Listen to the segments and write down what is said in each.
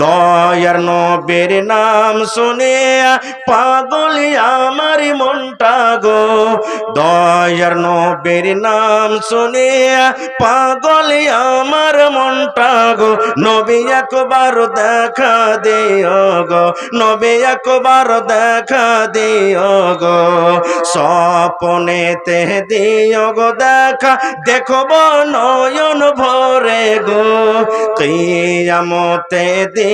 দয়ার নবের নাম শুনে পাগল আমার মনটা গো। দয়ার নবের নাম শুনে পাগল আমার মনটা গো। নবী একবার দেখা দিও গো, নবী একবার দেখা দিও গো। স্বপনেতে দিও গো দেখা, দেখব নয়ন ভরে গো। কিয়ামতে দিও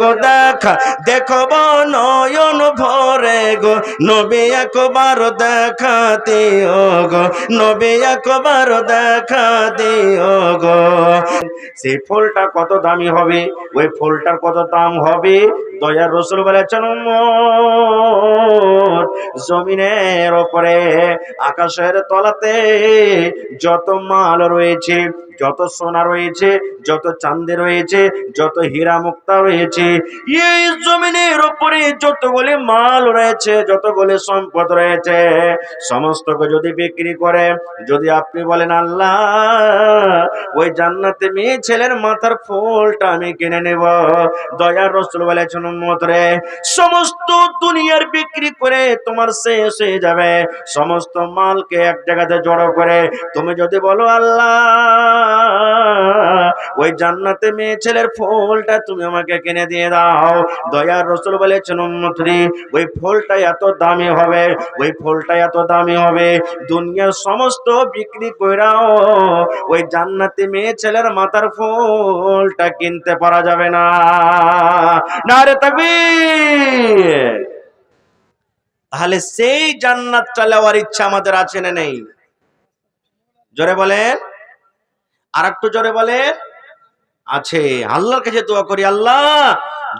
গো দেখা দেখব নয়ন ভরে গো। নবী একবার দেখা দিও গো নবী একবার দেখা দিও গো সেই ফুলটা কত দামি হবে? ওই ফুলটার কত দাম হবে? দয়ার রসুল বলেছেন "উম্মত, জমিনের ওপরে আকাশের তলাতে যত মাল রয়েছে যত সোনা রয়েছে, যত চাঁদে রয়েছে, যত হীরা মুক্তা রয়েছে, এই জমিনের উপরে যতগুলি মাল রয়েছে, যতগুলি সম্পদ রয়েছে, সমস্তকে যদি বিক্রি করে, যদি আপনি বলেন, আল্লাহ, ওই জান্নাতে মেয়ে ছেলের মাথার ফুলটা আমি কিনে নেব। দয়ার রসুল বলেছেন, উম্মত রে, সমস্ত দুনিয়ার বিক্রি করে তোমার শেষ হয়ে যাবে। সমস্ত মালকে এক জায়গাতে জড়ো করে, তুমি যদি বলো, আল্লাহ ওই জান্নাতে মেয়ে ছেলের ফুলটা তুমি আমাকে কিনে দিয়ে দাও। দয়ার রসুল বলেছেন উন্মত্রী ওই ফুলটা এত দামি হবে, ওই ফুলটা এত দামি হবে। দুনিয়ার সমস্ত বিক্রি কইরাও ওই জান্নাতে মেয়ে ছেলের মাথার ফুলটা কিনতে পারা যাবে না। না রে তাকবীর। তাহলে সেই জান্নাতটা নেওয়ার ইচ্ছা আমাদের আছে না নেই? জোরে বলেন। আর একটু জোরে বলেন। আছে। আল্লাহর কাছে দোয়া করি, আল্লাহ,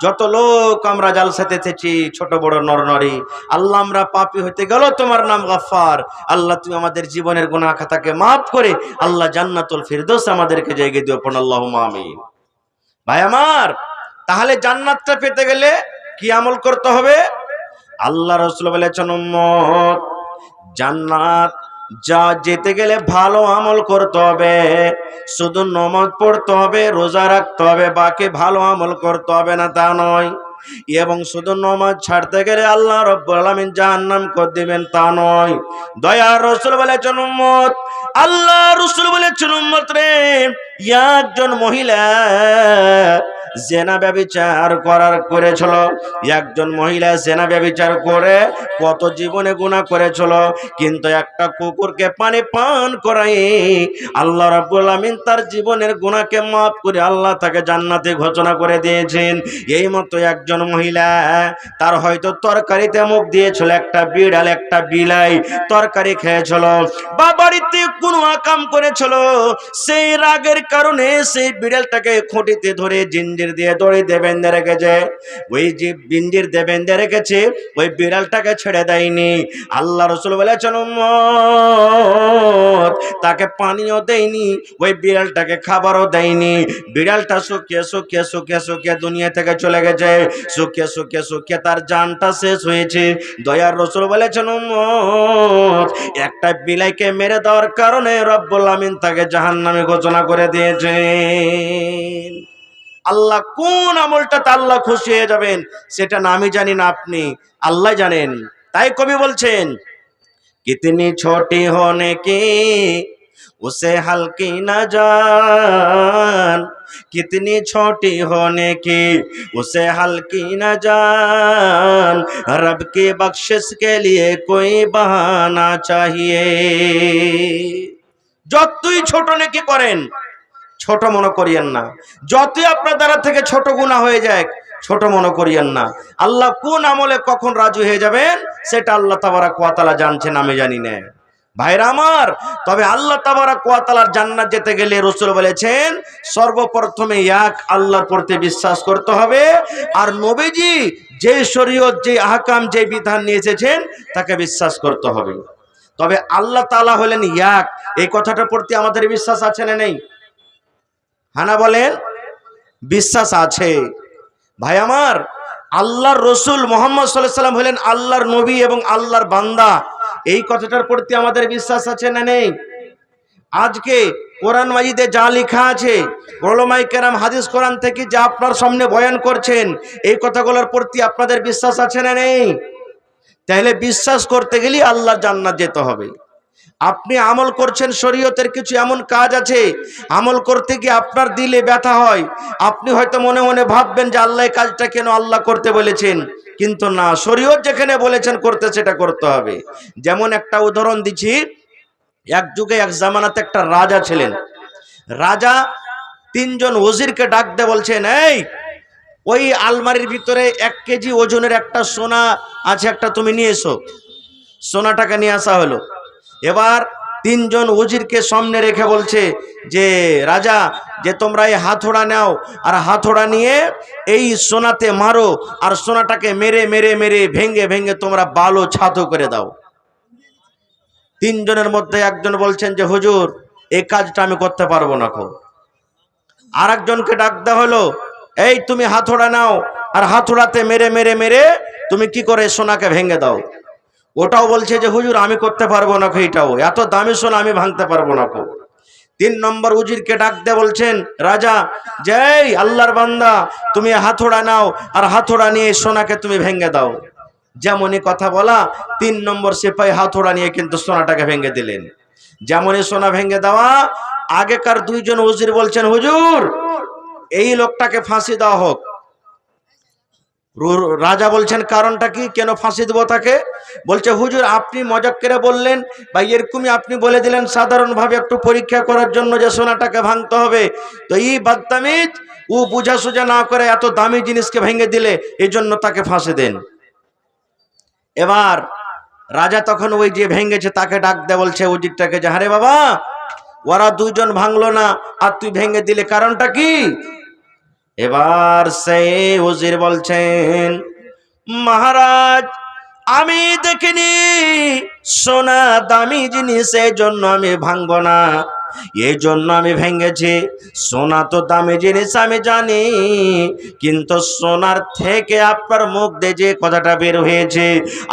যত লোক আমরা জালসাতে এসেছি, ছোট, বড়, নরনরি, আল্লাহ আমরা পাপি হইতে গেল, তোমার নাম গাফার আল্লাহ, তুমি আমাদের জীবনের গুনাহ খাতাকে মাফ করে, আল্লাহ জান্নাতুল ফিরদোস আমাদেরকে জায়গা দিও পন আল্লাহ আমিন। ভাই আমার, তাহলে জান্নাতটা পেতে গেলে কি আমল করতে হবে? আল্লাহ রসুল বলেছেন জান্নাত যা যেতে গেলে ভালো আমল করতে হবে। শুধু নমাজ পড়তে হবে, রোজা রাখতে হবে, বাকি ভালো আমল করতে হবে না তা নয়। এবং শুধু নমাজ ছাড়তে গেলে আল্লাহ রব্বুল আলামিন জাহান্নাম করে দিবেন তা নয়। দয়া রসুল বলেছেন, উম্মত, আল্লাহ রসুল বলেছেন, উম্মত রে একজন মহিলা জেনা ব্যবিচার করার করেছিল। একজন মহিলা জেনা ব্যবিচার করে কত জীবনে গুণা করেছিল, কিন্তু একটা কুকুরকে পানি পান করাই আল্লাহ রাব্বুল আমিন তার জীবনের গুণাকে মাফ করে আল্লাহ তাকে জান্নাতে ঘোষণা করে দিয়েছেন। এই মতো একজন মহিলা তার হয়তো তরকারিতে মুখ দিয়েছিল, একটা বিড়াল, একটা বিলাই তরকারি খেয়েছিল, বা বাড়িতে কোনো আকাম করেছিল, সেই রাগের কারণে সেই বিড়ালটাকে খুঁটিতে ধরে জিঞ্জির দিয়ে দড়িতে বেঁধে রেখেছে। ওই যে দিয়ে বেঁধে রেখেছে ওই বিড়ালটাকে ছেড়ে দেয়নি। আল্লাহ রসুল বলেছেন তাকে পানিও দেয়নি ওই বিড়ালটাকে খাবারও দেয়নি। বিড়ালটা শুকিয়ে শুকিয়ে শুকিয়ে শুকিয়ে দুনিয়া থেকে চলে গেছে। শুকিয়ে শুকিয়ে শুকিয়ে তার জানটা শেষ হয়েছে। দয়ার রসুল বলেছেন "উম্মত, একটা বিলাইকে মেরে দেওয়ার কারণে রব্বুল আমিন তাকে জাহান্নামে ঘোষণা করে দিয়েছেন। আল্লাহ কোন আমলটাতে আল্লাহ খুশি হয়ে যাবেন সেটা না আমি জানি না আপনি আল্লাহ জানেন তাই কবি বলছেন কিতনি ছোটি হোনে কি उसे हल्की न जान कितनी छोटी होने की उसे हल्की न जान रब की बख्शिश के लिए कोई बहाना चाहिए যতই ছোট নাকি করেন ছোট মনে করিয়েন না। যতই আপনার দ্বারা থেকে ছোট গুণা হয়ে যায় ছোট মনে করিয়েন না। আল্লাহ কোন আমলে কখন রাজু হয়ে যাবেন, সেটা আল্লাহ তাবারা কোয়াতালা জানছেন, আমি জানি না। ভাইরা আমার, তবে আল্লাহ তাবারা কোয়াতালার জান্নাত যেতে গেলে রসুল বলেছেন, সর্বপ্রথমে এক আল্লাহর প্রতি বিশ্বাস করতে হবে, আর নবীজি যে শরীয়ত, যে আহকাম, যে বিধান নিয়ে এসেছেন, তাকে বিশ্বাস করতে হবে। তবে আল্লাহ তালা হলেন ইয়াক এই কথাটার প্রতি আমাদের বিশ্বাস আছে না নেই? হানা বলেন, বিশ্বাস আছে। ভাই আমার, আল্লাহর রসুল মোহাম্মদ সাল্লাম হলেন আল্লাহর নবী এবং আল্লাহর বান্দা। এই কথাটার প্রতি আমাদের বিশ্বাস আছে না নেই? আজকে কোরআন মাজিদে যা লেখা আছে ওলমাই কেরাম হাদিস কোরআন থেকে যা আপনার সামনে বয়ান করছেন, এই কথাগুলোর প্রতি আপনাদের বিশ্বাস আছে না নেই? তাহলে বিশ্বাস করতে গেলে আল্লাহ জান্নাত যেতে হবে। আপনি আমল করছেন শরীয়তের কিছু এমন কাজ আছে, আমল করতে গিয়ে আপনার দিলে ব্যথা হয়। আপনি হয়তো মনে মনে ভাববেন যে আল্লাহ কাজটা কেন আল্লাহ করতে বলেছেন। কিন্তু না, শরীয়ত যেখানে বলেছেন করতে সেটা করতে হবে। যেমন একটা উদাহরণ দিচ্ছি, এক যুগে, এক জামানাতে একটা রাজা ছিলেন। রাজা তিনজন ওজিরকে ডাক দিয়ে বলছেন, এই, ওই আলমারির ভিতরে এক কেজি ওজনের একটা সোনা আছে, একটা তুমি নিয়ে এসো। সোনাটাকে নিয়ে আসা হলো। এবার তিনজন উজিরকে সামনে রেখে বলছে যে, রাজা, যে তোমরা এই হাথোড়া নাও আর হাথোড়া নিয়ে এই সোনাতে মারো আর সোনাটাকে মেরে মেরে মেরে ভেঙে ভেঙে তোমরা বালো ছাতো করে দাও। তিনজনের মধ্যে একজন বলছেন যে, হুজুর, এই কাজটা আমি করতে পারব না খো আর একজনকে ডাক দেওয়া হলো, এই তুমি হাথোড়া নাও আর হাথোড়াতে মেরে মেরে মেরে তুমি কি করে সোনাকে ভেঙে দাও? ওটাও বলছে যে, হুজুর, আমি করতে পারব না এটাও। এত দামি সোনা আমি ভাঙতে পারব না খো তিন নম্বর উজিরকে ডাক দে বলছেন, রাজা জয় আল্লাহর বান্দা, তুমি হাথোড়া নাও আর হাথোড়া নিয়ে সোনাকে তুমি ভেঙে দাও। যেমনই কথা বলা, তিন নম্বর সিপাহী হাথোড়া নিয়ে কিন্তু সোনাটাকে ভেঙে দিলেন। যেমনই সোনা ভেঙে দেওয়া, আগেকার দুইজন উজির বলছেন, হুজুর, এই লোকটাকে ফাঁসি দেওয়া হোক। রাজা বলছেন, কারণটা কি? কেন ফাঁসি দেবো তাকে? বলছে, হুজুর, আপনি মজাক করে বললেন বা এরকমই আপনি বলে দিলেন, সাধারণভাবে একটু পরীক্ষা করার জন্য যে সোনাটাকে ভাঙতে হবে। তো এই বাদতামিজ, ও বুঝা সুঝা না করে এত দামি জিনিসকে ভেঙে দিলে এই জন্য তাকে ফাঁসি দেন। এবার রাজা তখন ওই যে ভেঙেছে, তাকে ডাক দে বলছে, উজিরটাকে যে, হারে বাবা, ওরা দুইজন ভাঙলো না, আর তুই ভেঙে দিলে কারণটা কি? এবার সেই উজির বলছেন মহারাজ আমি দেখিনি সোনা দামি জিনিসের জন্য আমি ভাঙ্গনা না। এই জন্য আমি ভেঙেছি। সোনা তো দামি জিনিস, আমি জানি। কিন্তু সোনার থেকে আপনার মুখ দিয়ে যে কথাটা বের হয়েছে,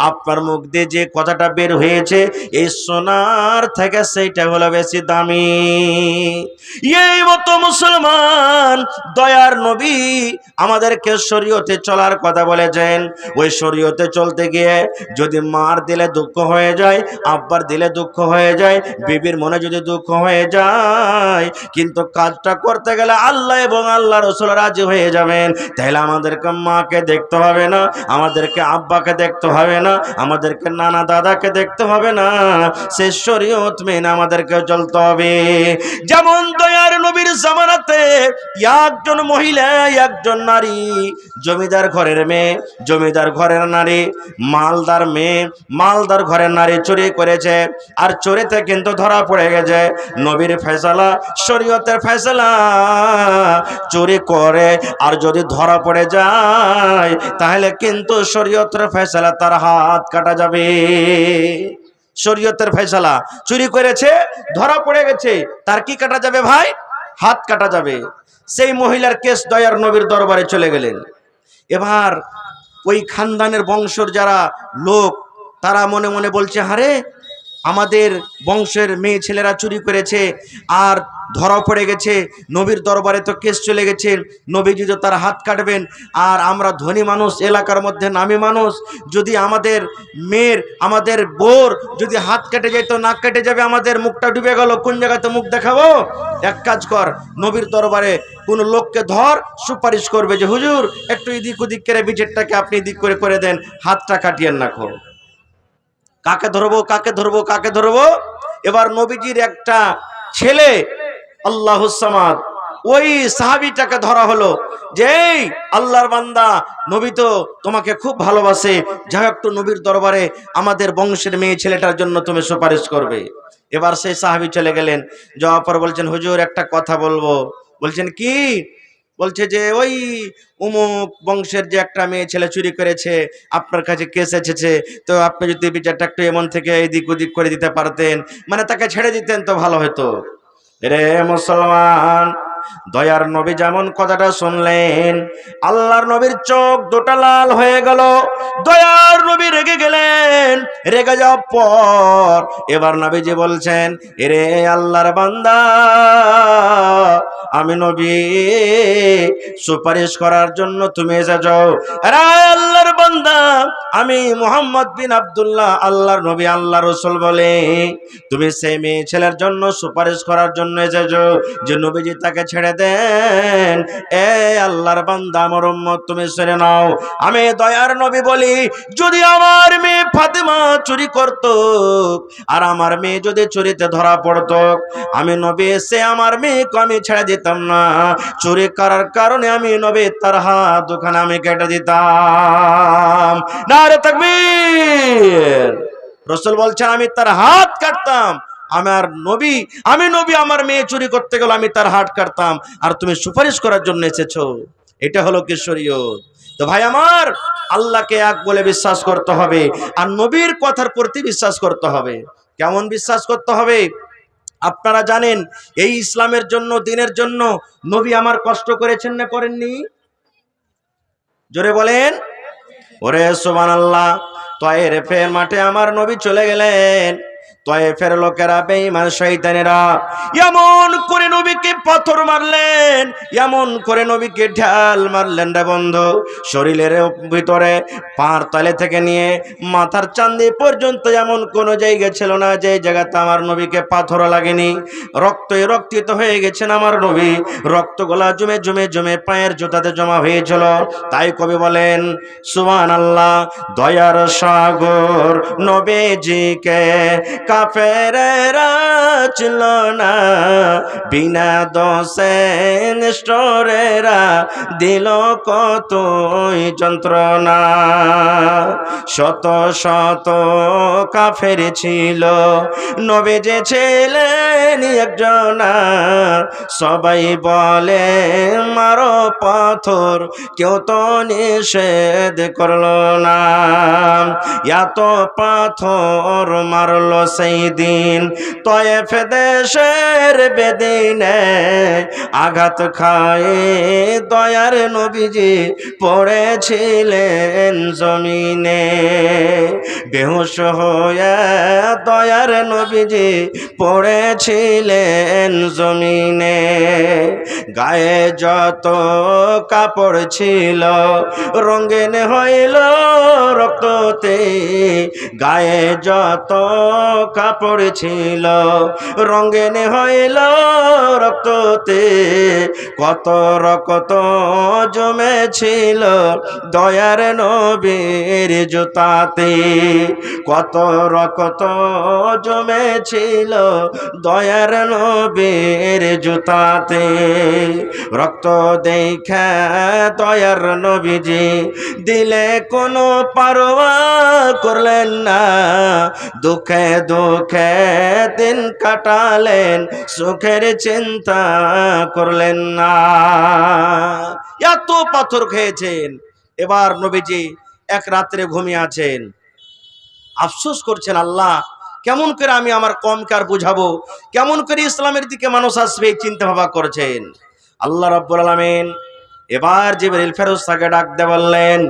আপনার মুখ দিয়ে যে কথাটা বের হয়েছে, এই সোনার থেকে সেইটা হলো বেশি দামি। এই মতো মুসলমান, দয়ার নবী আমাদেরকে শরীয়তে চলার কথা বলেছেন। ওই শরীয়তে চলতে গিয়ে যদি মার দিলে দুঃখ হয়ে যায়, আব্বার দিলে দুঃখ হয়ে যায়, বিবির মনে যদি দুঃখ হয়ে যায়। কিন্তু কাজটা করতে গেলে আল্লাহ এবং আল্লাহ রসুল রাজি হয়ে যাবেন। তাহলে আমাদেরকে মাকে দেখতে হবে না, আমাদেরকে আব্বাকে দেখতে হবে না, আমাদেরকে নানা দাদাকে দেখতে হবে না। সে শরীয়ত মেনে আমাদেরকে চলতে হবে। যেমন দয়ার নবীর জামানাতে একজন মহিলা, একজন নারী, জমিদার ঘরের মেয়ে, জমিদার ঘরের নারী, মালদার মেয়ে, মালদার ঘরের নারী চুরি করেছে। আর চোরেতে কিন্তু ধরা পড়ে গেছে। নবীর ফেসলা, শরীয়তের ফেসলা চুরি করে আর যদি ধরা পড়ে যায়, তাহলে কিন্তু শরীয়তের ফেসলা তার হাত কাটা যাবে। শরীয়তের ফেসলা চুরি করেছে, ধরা পড়ে গেছে, তার কি কাটা যাবে ভাই? হাত কাটা যাবে। সেই মহিলার কেস দয়ার নবীর দরবারে চলে গেলেন। এবার ওই খানদানের বংশর যারা লোক, তারা মনে মনে বলছে হারে আমাদের বংশের মেয়ে ছেলেরা চুরি করেছে আর ধরা পড়ে গেছে। নবীর দরবারে তো কেস চলে গেছে। নবীজি তো তার হাত কাটবেন। আর আমরা ধনী মানুষ, এলাকার মধ্যে নামি মানুষ। যদি আমাদের মেয়ের, আমাদের বোর যদি হাত কেটে যায়, তো নাক কেটে যাবে। আমাদের মুখটা ডুবে গেল। কোন জায়গাতে মুখ দেখাবো? এক কাজ কর। নবীর দরবারে কোন লোককে ধর, সুপারিশ করবে যে, হুজুর, একটু এদিক ওদিক করে বিচারটাকে আপনি এদিক করে করে দেন। হাতটা কাটিয়েন না খো কাকে ধরবো কাকে ধরবো কাকে ধরবো? এবার নবীজির একটা ছেলে আল্লাহসামাদ ওই সাহাবিটাকে ধরা হলো যে, এই আল্লাহর বান্দা, নবী তো তোমাকে খুব ভালোবাসে। হোক একটু নবীর দরবারে আমাদের বংশের মেয়ে ছেলেটার জন্য তুমি সুপারিশ করবে। এবার সেই সাহাবি চলে গেলেন। যাওয়ার বলছেন, হুজুর, একটা কথা বলব। বলছেন, কি? বলছে যে, ওই উমুক বংশের যে একটা মেয়ে ছেলে চুরি করেছে, আপনার কাছে কেস এসেছে, তো আপনি যদি বিচারটা একটু এমন থেকে এদিক ওদিক করে দিতে পারতেন মানে তাকে ছেড়ে দিতেন তো ভালো হতো। রে মুসলমান দয়ার নবী যেমন কথাটা শুনলেন, আল্লাহর নবীর চোখ দুটা লাল হয়ে গেল। দয়ার নবী রেগে গেলেন, রেগে যাওয়ার পর এবার নবীজি বলছেন, এরে আল্লাহর বান্দা, আমি নবী, সুপারিশ করার জন্য তুমি এসেছ। আরে আল্লাহর বান্দা, আমি মোহাম্মদ বিন আব্দুল্লাহ, আল্লাহর নবী আল্লাহ রসুল বলে, তুমি সেই মেয়ে ছেলের জন্য সুপারিশ করার জন্য এসেছ যে নবীজি তাকে ছেড়ে দেন। এ আল্লাহর বান্দা, আমার উম্মত, তুমি শুনে নাও। আমি দয়ার নবী বলি, যদি আমার মেয়ে ফাতেমা চুরি করত আর আমার মেয়ে যদি চুরিতে ধরা পড়তো, আমি নবী এসে আমার মেয়েকে আমি ছেড়ে দিতাম না। চুরি করার কারণে আমি নবী, তার হাত ওখানে আমি কেটে দিতাম। না রে তাকবীর। রসুল বলছেন, আমি তার হাত কাটতাম। আমার নবী, আমি নবী, আমার মেয়ে চুরি করতে গেল, আমি তার হাত কাটতাম। আর তুমি সুপারিশ করার জন্য এসেছ। এটা হলো কিশোরীয়ত। তো ভাই আমার, আল্লাহকে এক বলে বিশ্বাস করতে হবে। আর নবীর কথার প্রতি বিশ্বাস করতে হবে। কেমন বিশ্বাস করতে হবে? আপনারা জানেন, এই ইসলামের জন্য, দিনের জন্য নবী আমার কষ্ট করেছেন না করেননি? জোরে বলেন। ওরে সোমান আল্লাহ তয়ের ফের মাঠে আমার নবী চলে গেলেন। তয়েফের লোকেরা বেঈমান শয়তানেরা। এমন করে নবীকে পাথর মারলেন, এমন করে নবীকে ঢাল মারলেন রে বন্ধু। শরীরের ভিতরে পাঁড় তলে থেকে নিয়ে মাথার চান্দি পর্যন্ত এমন কোনো জায়গা ছিল না যে জায়গাতে আমার নবীকে পাথর লাগেনি। রক্তই রক্তিত হয়ে গেছেন আমার নবী। রক্তগুলা জমে জমে জমে পায়ের জুতাতে জমা হয়েছিল। তাই কবি বলেন সুবান আল্লাহ দয়ার সাগর নবীজিকে কাফেরেরা ছিল না। বিনা দোষে নিষ্ঠরেরা দিল কতই যন্ত্রণা। শত শত কাফের ছিল নবে যে ছিলেন একজনা। সবাই বলে, মারো পাথর, কেউ তো নিষেধ করল না। এত পাথর মারলো সেই দিন তয়েফ দেশের বেদিনে আঘাত খায় দয়ার নবীজি পড়েছিলেন জমিনে। বেহুশ হয়ে দয়ার নবীজি পড়েছিলেন জমিনে। গায়ে যত কাপড় ছিল, রঙিন হইল রক্ততে। গায়ে যত কাপড় ছিল রঙিন হইল রক্ততে। কত রকত জমেছিল দয়ার নবীর জুতাতে। কত রকত জমেছিল দয়ার নবীর জুতাতে। রক্ত দেখা দয়ার নবীজি দিলে কোনো পারোয়া করলেন না। দুঃখে দুঃখে দিন কাটালেন, সুখের চিন্তা করলেন না। এত পাথর খেয়েছেন, এবার নবীজি এক রাত্রে ঘুমিয়ে আছেন। আফসোস করছেন, আল্লাহ, কেমন করে আমি আমার কমকে আর বুঝাবো? কেমন করে ইসলামের দিকে মানুষ আসবে, এই চিন্তা ভাবা করছেন। আল্লাহ রব্বুল আলামিন এবার জিবরিল ফেরেশতাকে ডাক দিয়ে বললেন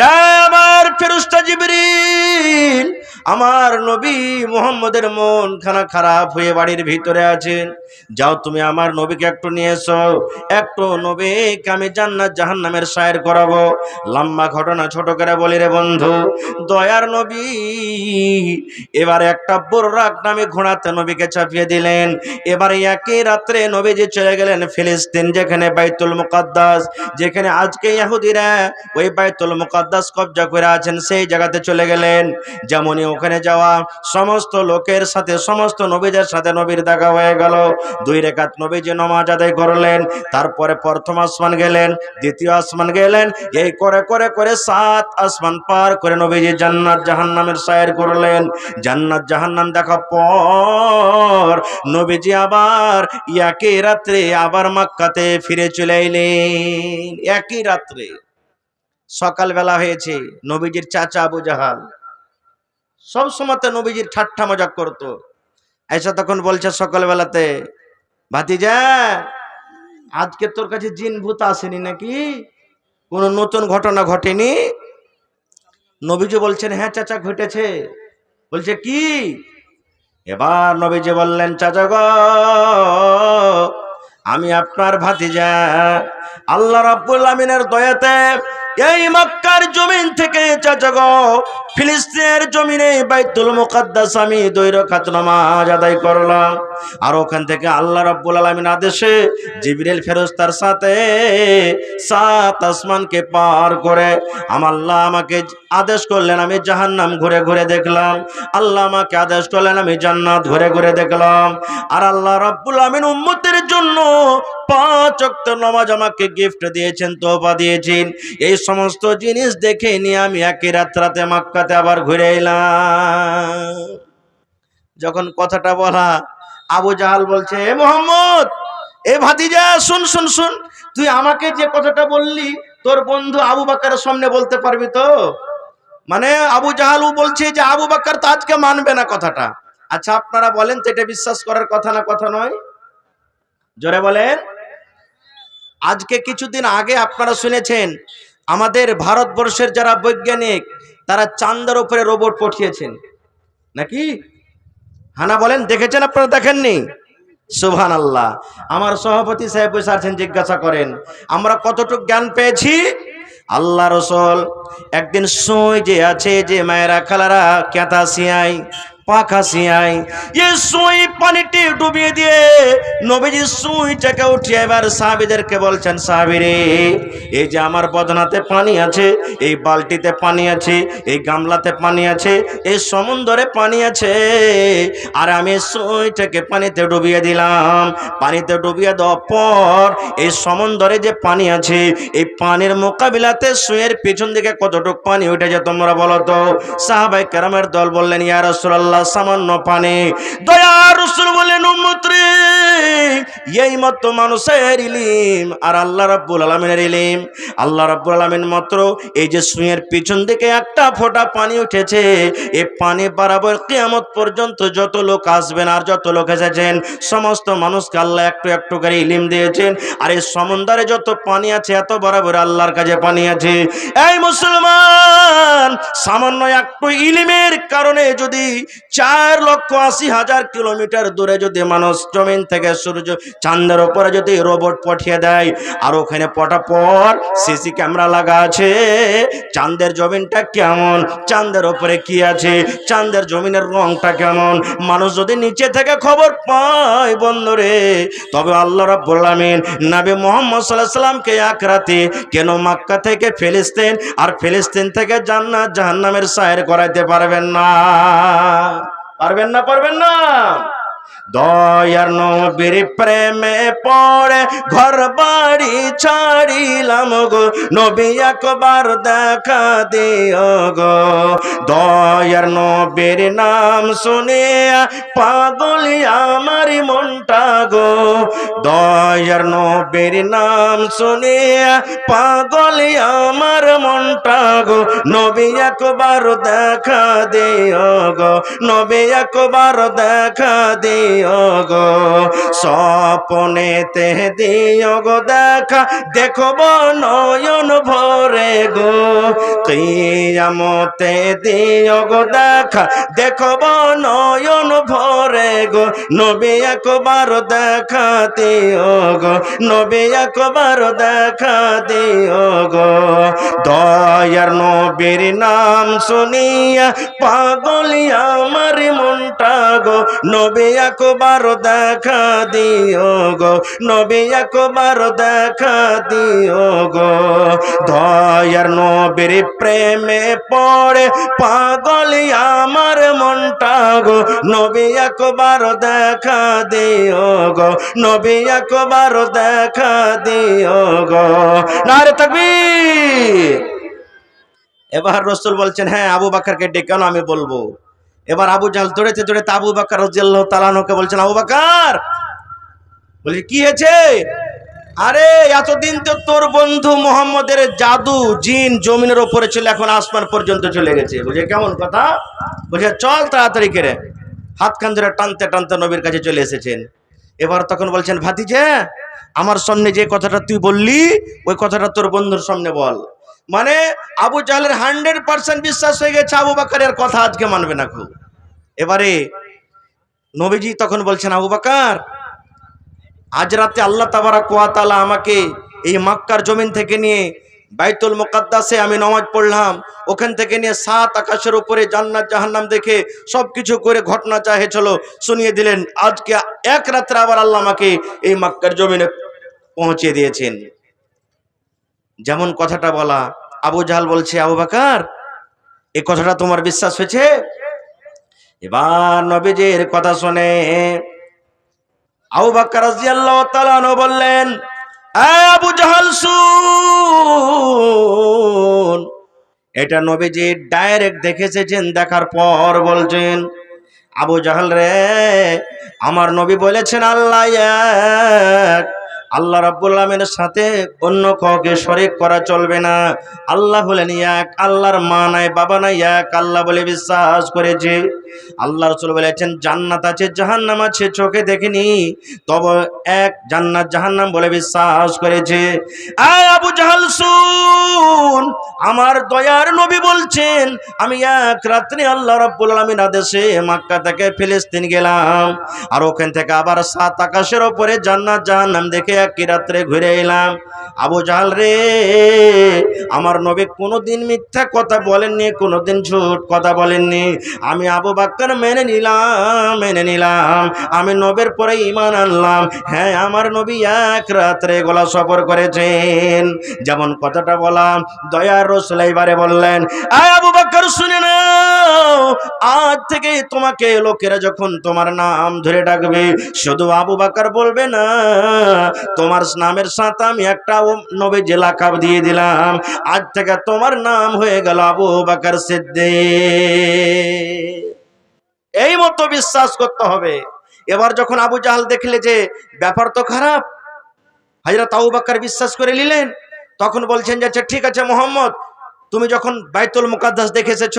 রে আমার ফেরেশতা জিবরিল আমার নবী মুহাম্মদের মন খানা খারাপ হয়ে বাড়ির ভিতরে আছেন। যাও তুমি আমার নবীকে একটু নিয়ে এসো। একটু নবীকে আমি জান্নাত জাহান্নামের সায়ের করাবো। লম্বা ঘটনা ছোট করে বলি রে বন্ধু, দয়ার নবী, এবার একটা বোর্রাক নামে ঘোড়াতে নবীকে চাপিয়ে দিলেন। এবার একই রাত্রে নবীজি চলে গেলেন ফিলিস্তিন, যেখানে বাইতুল মুকাদ্দাস, যেখানে আজকে ইহুদিরা ওই বাইতুল মুকাদ্দাস কবজা করে আছেন, সেই জায়গাতে চলে গেলেন। যেমনই ওখানে যাওয়া সমস্ত লোকের সাথে, সমস্ত নবীদের সাথে নবীর দেখা হয়ে গেল। দুই রেখাত নবীজি নমাজ আদায় করলেন, তারপরে প্রথম আসমান গেলেন, দ্বিতীয় আসমান গেলেন, এই করে করে করে সাত আসমান পার করে নবীজি জান্নাত জাহান্নামের সায়ের করলেন। জান্নাত জাহান্নাম দেখা পর নবীজি আবার একই রাত্রে আবার মাক্কাতে ফিরে চলে এলেন। একই রাত্রে। সকালবেলা হয়েছে, নবীজির চাচা আবু জাহাল। সব সময়তে নবীজির ঠাট্টা মজাক করতো। এসে তখন বলছে, সকালবেলাতে, ভাতিজা, আজকে তোর কাছে জিন ভূত আসেনি নাকি? কোনো নতুন ঘটনা ঘটেনি? নবীজি বলছেন হ্যাঁ চাচা, ঘটেছে। বলছে, কি? এবার নবীজি বললেন, চাচা গো আমি আপনার ভাতিজা। আল্লাহ রাব্বুল আমিনের দয়াতে এই মক্কার জমিন থেকে চাচা গো ফিলিস্তিনের জমিনে বাইতুল মুকাদ্দাস আমি দুই রাকাত নামাজ আদায় করলাম। আর ওখান থেকে আল্লাহ রাব্বুল আলামিন আদেশে জিবরিল ফেরেশতার সাথে সাত আসমানকে পার করে আমার আল্লাহ আমাকে আদেশ করলেন, আমি জাহান্নাম ঘুরে ঘুরে দেখলাম। আল্লাহ আমাকে আদেশ করলেন, আমি জান্নাত ঘুরে ঘুরে দেখলাম। আর আল্লাহ রাব্বুল আমিন উম্মতের জন্য পাঁচ ওয়াক্ত নামাজ আমাকে গিফট দিয়েছেন তোফা দিয়েছেন। এই সমস্ত জিনিস দেখে নিয়ে আমি একই রাত রাতে মক্কাতে আবার ঘুরে এলাম। যখন কথাটা বলা, আবু জাহাল বলছে, এ মোহাম্মদ, এ ভাতিজা, শুন শুন শুন, তুই আমাকে যে কথাটা বললি, তোর বন্ধু আবু বাক্কারের সামনে বলতে পারবি তো? মানে আবু জাহালু বলছে যে, আবু বাক্কার তো আজকে মানবে না কথাটা। আচ্ছা আপনারা বলেন তো, এটা বিশ্বাস করার কথা না, কথা নয়? জোরে বলেন। আজকে কিছুদিন আগে আপনারা শুনেছেন, আমাদের ভারতবর্ষের যারা বৈজ্ঞানিক, তারা চান্দার উপরে রোবট পাঠিয়েছেন। নাকি? হানা বলেন, দেখেছেন আপনারা, দেখেননি? সুবহান আল্লাহ আমার সভাপতি সাহেব বসে আছেন, জিজ্ঞাসা করেন, আমরা কতটুকু জ্ঞান পেয়েছি? আল্লাহ রসল একদিন সুই যে আছে যে মায়েরা খালারা কেতা সিয়াই পাখা সিয়াই এ সুই পানিটি ডুবিয়ে দিয়ে নবীজি সুইটাকে উঠিয়ে এবার সাহাবিদেরকে বলছেন, সাহাবিরে, এই যে আমার বদনাতে পানি আছে, এই বালতিতে পানি আছে, এই গামলাতে পানি আছে, এই সমুদ্রে পানি আছে, আর আমি সুইটাকে পানিতে ডুবিয়ে দিলাম। পানিতে ডুবিয়ে দেওয়ার পর এই সমুদ্রে যে পানি আছে, এই পানির মোকাবিলাতে সুয়ের পিছন দিকে কতটুক পানি উঠেছে তোমরা বলো তো? সাহাবাই কেরামের দল বললেন, ইয়া রাসূলুল্লাহ, সামান্য পানি। দয়া রসুল বললেন উম্মত রে এই মত মানুষের ইলিম আর আল্লাহ রাব্বুল আলামিনের ইলিম। আল্লাহ রাব্বুল আলামিন মাত্র এই যে সুয়ের পিছন দিকে একটা ফোঁটা পানি উঠেছে। এই পানি বরাবর কিয়ামত পর্যন্ত যত লোক আসবেন আর যত লোক এসেছেন, সমস্ত মানুষকে আল্লাহ একটু একটু করে ইলিম দিয়েছেন। আর এই সমুদ্রে যত পানি আছে, এত বরাবর আল্লাহর কাছে পানি আছে। এই মুসলমান, সামান্য একটু ইলিমের কারণে যদি চার লক্ষ আশি হাজার কিলোমিটার দূরে যদি মানুষ জমিন থেকে সূর্য। চাঁদের উপরে যদি রোবট পাঠিয়ে দেয়, আর ওখানে পটা পর সিসি ক্যামেরা লাগা আছে। চাঁদের জমিনটা কেমন? চাঁদের ওপরে কি আছে? চাঁদের জমিনের রংটা কেমন? মানুষ যদি নিচে থেকে খবর পায় বন্ধুরে তবে আল্লাহ রাব্বুল আমিন নবী মোহাম্মদ আলাইহি সাল্লামকে এক রাতে কেন মাক্কা থেকে ফিলিস্তিন আর ফিলিস্তিন থেকে জান্নাত জাহান্নামের সায়ের করাইতে পারবেন না? পারবেন না পারবেন না? দয়ার নবীর প্রেমে পড়ে ঘর বাড়ি ছাড়িলাম গো। নবী একবার দেখা দিও গো। দয়ার নবীর নাম শুনে পাগল আমার মনটা গো। দয়ার নবীর নাম শুনে পাগল আমার মনটা গো। নবী একবার দেখা দিও গো। নবী একবার দেখা দিও গো স্বপনেতে দিও গো দেখা দেখব নয়ন ভরে গো। কিয়ামতে দিও গো দেখা দেখব নয়ন ভরে গো। নবী একবার দেখা দিও গো নবী একবার দেখা দিও গো দয়ার নবীর নাম শুনিয়া পাগলিয়া আমার মনটা গো। নবী একবার দেখা দিও গো নবী একবার দেখা দিও গো। দয়ার নবীর প্রেমে পড়ে পাগলি আমার মনটা গো নবী একবার দেখা দিও গো নবী একবার দেখা দিও গো। নারে তাকবীর। এবার রসুল বলছেন হ্যাঁ আবু বাক্কারকে ডেকে আমি বলব। এবার আবু জাল দৌড়েতে দৌড়েতে আবু রাদিয়াল্লাহু তাআলাকে বলছেন, আবু বাক্কার বলি কি হয়েছে? আরে, এতদিন তো তোর বন্ধু মোহাম্মদের জাদু, জিন জমিনের ওপরে ছিল এখন আসমান পর্যন্ত চলে গেছে। বুঝে কেমন কথা? বলছে, চল তাড়াতাড়ি করে। হাত খান ধরে টানতে টানতে নবীর কাছে চলে এসেছেন। এবার তখন বলছেন, ভাতিজা, আমার সামনে যে কথাটা তুই বললি, ওই কথাটা তোর বন্ধুর সামনে বল। মানে আবু জাহলের হান্ড্রেড পার্সেন্ট বিশ্বাস হয়ে গেছে আবু বাকারের কথা আজকে মানবে না খুব। এবারে নবীজি তখন বলছেন, আবু বাকার, আজ রাতে আল্লাহ তাবারা কোয়াতালা আমাকে এই মাক্কার জমিন থেকে নিয়ে বাইতুল মোকাদ্দাসে আমি নামাজ পড়লাম। ওখান থেকে নিয়ে সাত আকাশের উপরে জান্নাত, জাহান্নাম দেখে সব কিছু করে ঘটনা যা হয়েছিল শুনিয়ে দিলেন। আজকে এক রাত্রে আবার আল্লাহ আমাকে এই মাক্কার জমিনে পৌঁছে দিয়েছেন। যেমন কথাটা বলা, আবু জাহাল বলছে, আবু বাকার এই কথাটা তোমার বিশ্বাস হয়েছে? এবার নবীজির কথা শুনে আবু বাক্কার বললেন আবু জাহাল, শুন, এটা নবীজি ডাইরেক্ট দেখে এসেছেন দেখার পর বলছেন, আবু জাহাল রে, আমার নবী বলেছেন, আল্লাহ এক আল্লাহ রাব্বুল আলামিনের সাথে অন্য কাউকে শরীক করা চলবে না। আল্লাহ হলেন এক, আল্লাহর মা নাই, বাবা নাই এক, আল্লাহ বলে বিশ্বাস করেছে। আল্লাহ রসুল বলেছেন, জান্নাত আছে, জাহান্নাম আছে, চোখে দেখিনি। তবে এক, জান্নাত, জাহান্নাম বলে বিশ্বাস করেছে। আবু জাহাল, শুন, আমার দয়ার নবী বলছেন, আমি এক রাত্রে আল্লাহ রাব্বুল আলামিন আদেশে মক্কা থেকে ফিলিস্তিন গেলাম। আর ওখান থেকে আবার সাত আকাশের ওপরে জান্নাত, জাহান্নাম দেখে একই রাত্রে ঘুরে এলাম। আবু জাহাল রে, আমার নবী কোনোদিন মিথ্যা কথা বলেননি, কোনোদিন ঝুট কথা বলেননি। আমি আবু বাক্কার মেনে নিলাম মেনে নিলাম। আমি নবের পরে ইমান আনলাম। হ্যাঁ আমার নবী এক রাত্রে গোলা সফর করেছেন। যেমন কথাটা বললাম দয়ার রসুল এবারে বললেন, আয় আবু বাক্কার, শুনে নাও। আজ থেকে তোমাকে লোকেরা যখন তোমার নাম ধরে ডাকবে, শুধু আবু বাকার বলবে না, তোমার নামের সাথে আমি একটা নবী জেলা কাপ দিয়ে দিলাম। আজ থেকে তোমার নাম হয়ে গেল আবু বাকার সিদ্দে এই মতো বিশ্বাস করতে হবে। এবার যখন আবু জাহাল দেখলে যে ব্যাপার তো খারাপ হাজরত আবু বাক্কার বিশ্বাস করে নিলেন, তখন বলছেন যে আচ্ছা ঠিক আছে মোহাম্মদ তুমি যখন বাইতুল মুকাদ্দাস দেখে এসেছ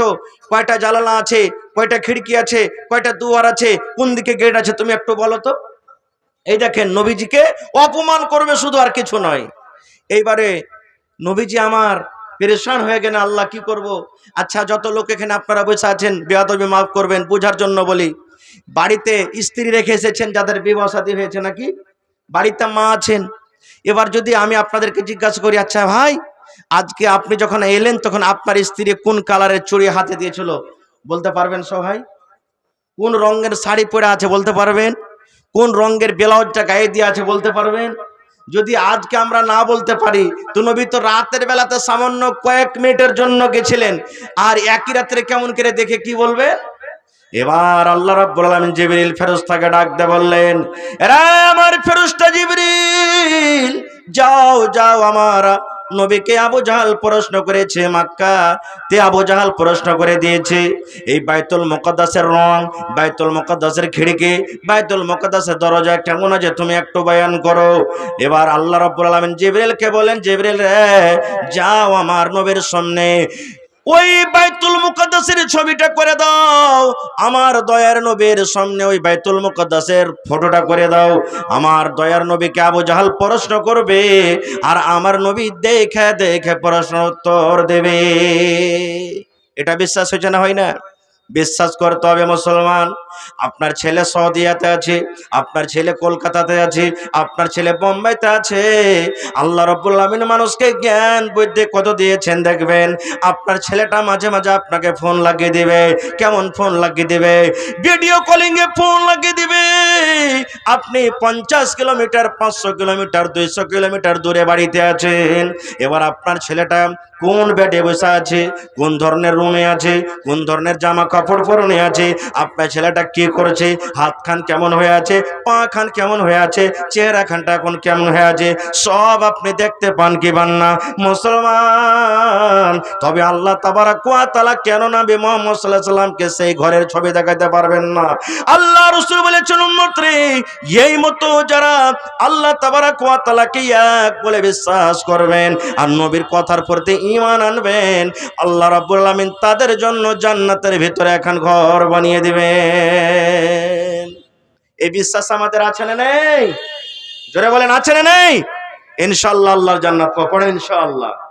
কয়টা জানালা আছে, কয়টা খিড়কি আছে, কয়টা দুয়ার আছে, কোন দিকে গেট আছে তুমি একটু বলো তো? এই দেখেন, নবীজিকে অপমান করবে শুধু আর কিছু নয়। এইবারে নবীজি আমার পেরেশান হয়ে গেলে আল্লাহ কি করব? আচ্ছা যত লোক এখানে আপনারা বসে আছেন, বেয়াদবি মাফ করবেন, বোঝার জন্য বলি। বাড়িতে স্ত্রী রেখে এসেছেন, যাদের বিবাহ সাথী হয়েছে নাকি? বাড়িতে মা আছেন। এবার যদি আমি আপনাদেরকে জিজ্ঞাসা করি আচ্ছা ভাই আজকে আপনি যখন এলেন, তখন আপনার স্ত্রী কোন কালারের চুড়ি হাতে দিয়েছিল? বলতে পারবেন সবাই? কোন রঙের শাড়ি পরে আছে বলতে পারবেন? কোন রঙের ব্লাউজটা গায়ে দিয়ে আছে বলতে পারবেন? যদি আজকে আমরা না বলতে পারি, তো নবী তো রাতের বেলাতে সামান্য কয়েক মিনিটের জন্য গেছিলেন। আর একই রাত্রে কেমন করে দেখে কি বলবে এবার আল্লাহ রাব্বুল আলামিন জিবরিল ফেরেশতাকে ডাক দে বললেন, এরা আমার ফেরেশতা জিবরিল, যাও যাও আমার নবীকে আবু জাহাল প্রশ্ন করেছে মাক্কা। তে আবু জাহাল প্রশ্ন করে দিয়েছে, এই বাইতুল মুকদ্দাসের রং, বাইতুল মুকদ্দাসের খিড়কি, বাইতুল মুকদ্দাসের দরজা কেমন আছে তুমি একটু বয়ান করো। এবার আল্লাহ রাব্বুল আলামিন জিবরিলকে বলেন, জিবরিল রে, যাও আমার নবীর সামনে। ওই বাইতুল মুকদ্দাসের ছবিটা করে দাও। আমার দয়ার নবীর সামনে ওই বাইতুল মুকদ্দাসের ফটোটা করে দাও। আমার দয়ার নবীকে আবু জাহাল প্রশ্ন করবে, আর আমার নবী দেখে দেখে প্রশ্ন উত্তর দেবে। এটা বিশ্বাস হয়েছে না হয় না? বিশ্বাস করতে হবে মুসলমান। আপনার ছেলে সৌদিয়াতে আছে, আপনার ছেলে কলকাতাতে আছে, আপনার ছেলে বোম্বাইতে আছে। আল্লাহ রব্বুল আমিন মানুষকে জ্ঞান, বুদ্ধি কত দিয়েছেন দেখবেন? আপনার ছেলেটা মাঝে মাঝে আপনাকে ফোন লাগিয়ে দিবে। কেমন ফোন লাগিয়ে দিবে? ভিডিও কলিং এ ফোন লাগিয়ে দিবে। আপনি পঞ্চাশ কিলোমিটার, পাঁচশো কিলোমিটার, দুইশো কিলোমিটার দূরে বাড়িতে আছেন। এবার আপনার ছেলেটা কোন বেডে বসে আছে? কোন ধরনের রুমে আছে? কোন ধরনের জামা কাপড় পরনে আছে? আপনার ছেলেটা কি করেছে? হাত খান কেমন হয়ে আছে? পা খান কেমন হয়ে আছে? চেহারা খানটা এখন কেমন হয়ে আছে? সব আপনি দেখতে পান কি পান না? মুসলমান, তবে আল্লাহ তাবারা কুয়া তালা কেন না বে মোহাম্মদ সাল্লাহ সাল্লামকে সেই ঘরের ছবি দেখাতে পারবেন না? আল্লাহ রসুল বলেছেন উম্মত রে এই মতো যারা আল্লাহ তাবারা কুয়া তালাকে এক বলে বিশ্বাস করবেন আর নবীর কথার প্রতি ইমান আনবেন, আল্লাহ রাব্বুল আলামিন তাদের জন্য জান্নাতের ভিতরে এখন ঘর বানিয়ে দিবেন। এই বিশ্বাস আমাদের আছে না নেই? জোরে বলেন, আছে না নেই? ইনশাল্লাহ, আল্লাহর জান্নাত পড়ে ইনশাল্লাহ।